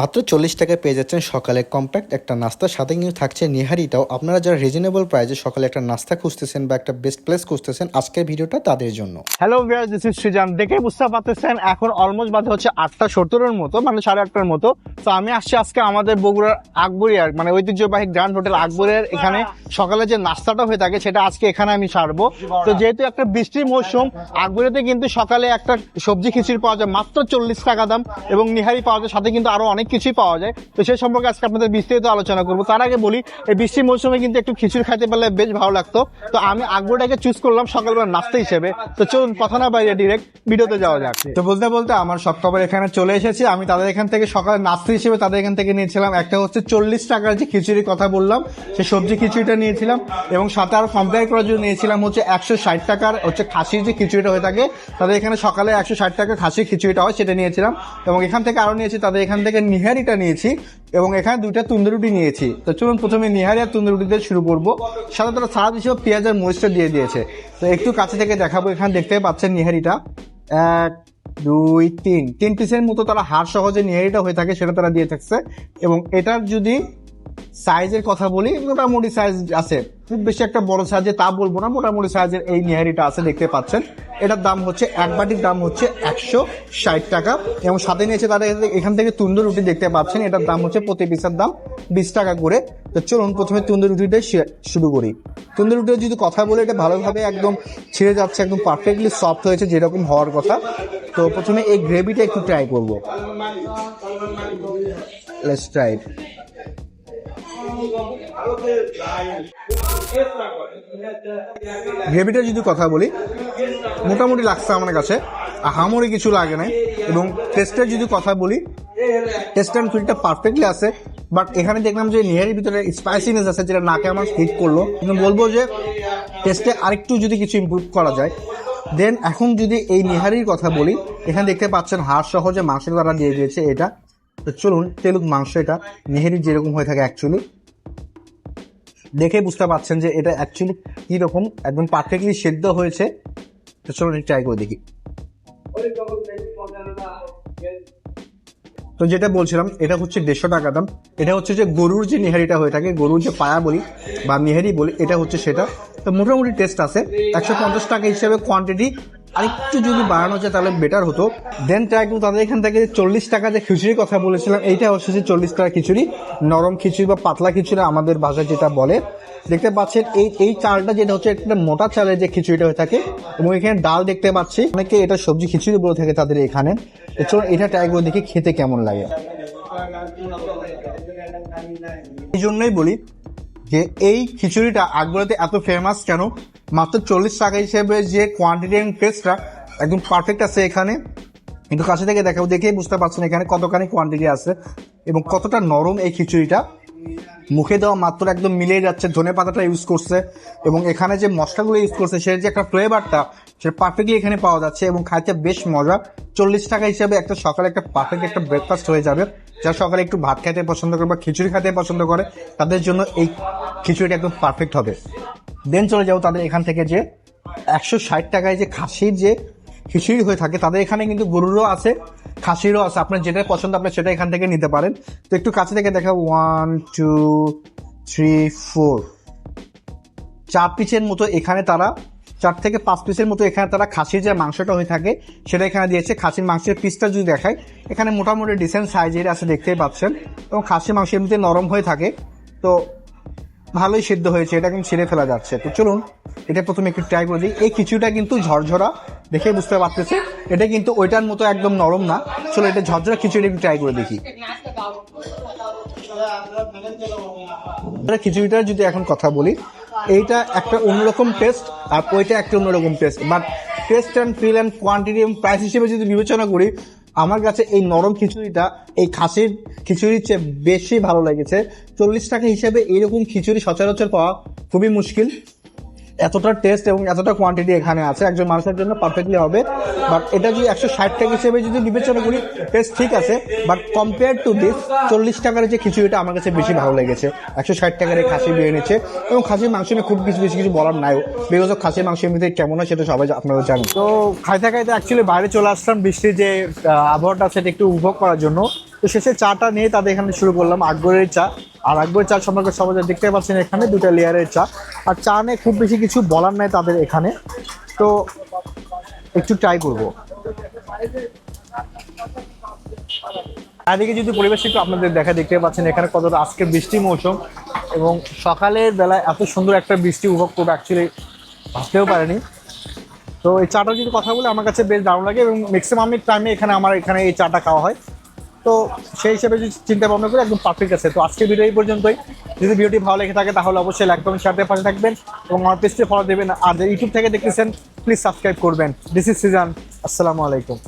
মাত্র চল্লিশ টাকায় পেয়ে যাচ্ছেন সকালে কম্প্যাক্ট একটা নাস্তার সাথে কিন্তু থাকছে নিহারিটাও। আপনারা যারা রিজনেবল প্রাইসে সকালে একটা নাস্তা খুঁজতেছেন বা একটা বেস্ট প্লেস খুঁজতেছেন, আজকের ভিডিওটা তাদের জন্য। হ্যালো সৃজান দেখে বুঝতে পারতেছেন, এখন অলমোস্ট বাজে হচ্ছে আটটা সত্তরের মতো মানে সাড়ে আটটার মতো। তো আমি আসছি আজকে আমাদের বগুড়ার আকবরিয়ার মানে ঐতিহ্যবাহী গ্র্যান্ড হোটেল আকবরিয়ার এখানে। সকালে যে নাস্তাটা হয়ে থাকে, সেটা আজকে এখানে আমি সারবো তো যেহেতু একটা বৃষ্টির মৌসুম আকবরিয়াতে কিন্তু সকালে একটা সবজি খিচুড়ি পাওয়া যায় মাত্র চল্লিশ টাকা দাম এবং নিহারি পাওয়া যায়, সাথে কিন্তু আরও অনেক কিছুই পাওয়া যায়। তো সেই সম্পর্কে আজকে আপনাদের বিস্তারিত আলোচনা করব। তার আগে বলি, এই বৃষ্টির মৌসুমে কিন্তু একটু খিচুড়ি খাইতে পারলে বেশ ভালো লাগতো। তো আমি আকবরটাকে চুজ করলাম সকালবেলা নাস্তা হিসেবে। তো চলুন, কথা না বাইরে ডিরেক্ট ভিডিওতে যাওয়া যাক। তো বলতে বলতে আমার সব খবর এখানে চলে এসেছি। আমি তাদের এখান থেকে সকালে নাস্তা হিসেবে তাদের এখান থেকে নিয়েছিলাম। একটা হচ্ছে চল্লিশ টাকার যে খিচুড়ির কথা বললাম সেই সবজি খিচুড়িটা নিয়েছিলাম এবং সাথে আরও কম্পেয়ার করার জন্য নিয়েছিলাম হচ্ছে একশো ষাট টাকার হচ্ছে খাসির যে খিচুড়িটা হয়ে থাকে। তাদের এখানে সকালে একশো ষাট টাকা খাসির খিচুড়িটা হয়, সেটা নিয়েছিলাম। এবং এখান থেকে আরও নিয়েছি, তাদের এখান থেকে নিহারিটা নিয়েছি এবং এখানে দুইটা তুন্দুরুটি নিয়েছি। তো চলুন প্রথমে নিহারি আর তুন্দুরুটি দিয়ে শুরু করব। তারা সালাদ হিসেবে পেঁয়াজ আর মরিচটা দিয়ে দিয়েছে। তো একটু কাছে থেকে দেখাবো, এখানে দেখতে পাচ্ছেন নিহারিটা। এক, দুই, তিন। তিন পিসের মতো তারা হার সহজে নিহারিটা হয়ে থাকে, সেটা তারা দিয়ে থাকছে। এবং এটার যদি সাইজের কথা বলি, মোটামুটি সাইজ আছে। খুব বেশি একটা বড় সাইজে তা বলব না, মোটামুটি সাইজের এই নিহারিটা আছে, দেখতে পাচ্ছেন। এটার দাম হচ্ছে, এক বাটির দাম হচ্ছে একশো ষাট টাকা। এবং সাথে নিয়েছে তারা এখান থেকে তুন্দুর রুটি দেখতে পাচ্ছেন, এটার দাম হচ্ছে প্রতি পিসের দাম বিশ টাকা করে। তো চলুন প্রথমে তুন্দুর রুটিটাই শুরু করি। তুন্দুর রুটির যদি কথা বলে, এটা ভালোভাবে একদম ছিঁড়ে যাচ্ছে, একদম পারফেক্টলি সফট হয়েছে, যেরকম হওয়ার কথা। তো প্রথমে এই গ্রেভিটা একটু ট্রাই করব। লেটস ট্রাই গ্রেভিটা যদি কথা বলি, মোটামুটি লাগছে আমার কাছে। আহামরি কিছু লাগে না এবং টেস্টের যদি কথা বলি টেস্ট অ্যান্ড ফিলটা পারফেক্টলি আছে। বাট এখানে দেখলাম যে নিহারির ভিতরে স্পাইসিনেস আছে, যেটা নাকে আমার হিট করল। কিন্তু বলব যে টেস্টে আরেকটু যদি কিছু ইমপ্রুভ করা যায়। দেন এখন যদি এই নিহারির কথা বলি, এখানে দেখতে পাচ্ছেন হাড় সহ যে মাংস তারা দিয়ে দিয়েছে এটা। তো চলুন তেলুক মাংস এটা নেহেরির যেরকম হয়ে থাকে অ্যাকচুয়ালি দেখে বুঝতে পারছেন যে এটা অ্যাকচুয়ালি কীরকম, একদম পারফেক্টলি সেদ্ধ হয়েছে। তো চলুন ট্রাই করে দেখি। তো যেটা বলছিলাম, এটা হচ্ছে দেড়শো টাকা দাম। এটা হচ্ছে যে গরুর যে নিহারিটা হয়ে থাকে, গরুর যে পায়া বলি বা নিহারি বলি, এটা হচ্ছে সেটা। তো মোটামুটি টেস্ট আছে। একশো পঞ্চাশ টাকা হিসেবে কোয়ান্টিটি আরেকটু যদি বাড়ানো যায় তাহলে বেটার হতো। দেন ট্রাই কিন্তু তাদের এখান থেকে চল্লিশ টাকা যে খিচুড়ির কথা বলেছিলাম, এইটা হচ্ছে যে চল্লিশ টাকা খিচুড়ি, নরম খিচুড়ি বা পাতলা খিচুড়ি আমাদের ভাষায় যেটা বলে। দেখতে পাচ্ছেন, এই এই চালটা যেটা হচ্ছে একটা মোটা চালের যে খিচুড়িটা হয়ে থাকে, এবং এখানে ডাল দেখতে পাচ্ছি। অনেকে এটা সবজি খিচুড়ি বলে থাকে তাদের এখানে। চলুন এটা ট্রাই করে দেখি খেতে কেমন লাগে। এই জন্যই বলি যে এই খিচুড়িটা আকবরাতে এত ফেমাস কেন? মাত্র চল্লিশ টাকা হিসেবে যে কোয়ান্টিটি এবং টেস্টটা একদম পারফেক্ট আছে এখানে। কিন্তু কাছে থেকে দেখাবো, দেখেই বুঝতে পারছেন এখানে কতখানি কোয়ান্টিটি আছে এবং কতটা নরম এই খিচুড়িটা। মুখে দেওয়া মাত্র একদম মিলিয়ে যাচ্ছে, ধনে পাতাটা ইউজ করছে এবং এখানে যে মশলাগুলো ইউজ করছে সেটা যে একটা ফ্লেভারটা সেটা পারফেক্টলি এখানে পাওয়া যাচ্ছে এবং খাইতে বেশ মজা। চল্লিশ টাকা হিসাবে একটা সকালে একটা পারফেক্ট একটা ব্রেকফাস্ট হয়ে যাবে। যারা সকালে একটু ভাত খেতে পছন্দ করে বা খিচুড়ি খেতে পছন্দ করে, তাদের জন্য এই খিচুড়িটা একদম পারফেক্ট হবে। দেন চলে যাও তাদের এখান থেকে যে একশো ষাট টাকায় যে খাসির যে খিচুড়ি হয়ে থাকে, তাদের এখানে কিন্তু গরুরও আছে, খাসিরও আছে। আপনার যেটা পছন্দ আপনি সেটা এখান থেকে নিতে পারেন। তো একটু কাছে থেকে দেখা ওয়ান টু থ্রি ফোর চার পিসের মতো এখানে তারা, চার থেকে পাঁচ পিসের মতো এখানে তারা খাসির যে মাংসটা হয়ে থাকে, সেটা এখানে দিয়েছে। খাসির মাংসের পিসটা যদি দেখায় এখানে মোটামুটি ডিসেন্ট সাইজের আছে, দেখতেই পাচ্ছেন। এবং খাসির মাংস এমনিতে নরম হয়ে থাকে। তো ভালোই সিদ্ধ হয়েছে, এটা কিন্তু ছেড়ে ফেলা যাচ্ছে। তো চলুন, এটা প্রথমে একটু ট্রাই করে দিই এই খিচুড়িটা কিন্তু ঝরঝরা, দেখে বুঝতে পারতেছে এটা কিন্তু ওইটার মতো একদম নরম না। চলো, এটা ঝরঝরা খিচুড়ি একটু ট্রাই করে দেখি। খিচুড়িটার যদি এখন কথা বলি, এইটা একটা অন্যরকম টেস্ট আর ওইটা একটা অন্যরকম taste but taste and feel and quantity এবং প্রাইস হিসেবে যদি বিবেচনা করি আমার কাছে এই নরম খিচুড়িটা, এই খাসির খিচুড়ির চেয়ে বেশি ভালো লেগেছে। চল্লিশ টাকা হিসেবে এরকম খিচুড়ি সচরাচর পাওয়া খুবই মুশকিল। এতটা টেস্ট এবং এতটা কোয়ান্টিটি এখানে আছে, একজন মানুষের জন্য পারফেক্টলি হবে। বাট এটা যদি একশো ষাট টাকা হিসেবে যদি বিবেচনা করি টেস্ট ঠিক আছে। বাট কম্পেয়ার টু দিস চল্লিশ টাকার যে খিচুড়িটা আমার কাছে বেশি ভালো লেগেছে। একশো ষাট টাকার এই খাসি বিয়ে এনেছে এবং খাসির মাংস নিয়ে খুব কিছু বেশি কিছু বলার নাইও বিকজ অফ খাসির মাংস এমনিতে কেমন হয় সেটা সবাই আপনারা জানেন। তো খাইতে খাইতে অ্যাকচুয়ালি বাইরে চলে আসলাম বৃষ্টির যে আবহাওয়াটা সেটা একটু উপভোগ করার জন্য। তো শেষে চাটা নিয়ে তাদের এখানে শুরু করলাম, আকবরের চা। আর আকবরের চা সম্পর্কে সবাই দেখতে পাচ্ছেন এখানে দুটা লেয়ারের চা। আর চা নিয়ে খুব বেশি কিছু বলার নাই তাদের এখানে। তো একটু ট্রাই করব। এদিকে যদি পরিবেশ একটু আপনাদের দেখা দেখতে পাচ্ছেন, এখানে কতটা আজকে বৃষ্টি মৌসুম এবং সকালের বেলায় এত সুন্দর একটা বৃষ্টি উপভোগ করব অ্যাকচুয়ালি ভাবতেও পারেনি। তো এই চাটা যদি কথা বলে, আমার কাছে বেশ দারুণ লাগে এবং ম্যাক্সিমাম টাইমে এখানে আমার এখানে এই চাটা খাওয়া হয়। তো সেই হিসেবে যদি চিন্তা ভাবনা করে একদম পারফেক্ট আছে। তো আজকের ভিডিও এই পর্যন্তই। যদি ভিডিওটি ভালো লেগে থাকে, তাহলে অবশ্যই লাইক কমেন্ট শেয়ার পাশে থাকবেন এবং আমার পেজটি ফলো দেবেন। আর ইউটিউব থেকে দেখতেছেন প্লিজ সাবস্ক্রাইব করবেন। দিস ইজ সিজন আসসালামু আলাইকুম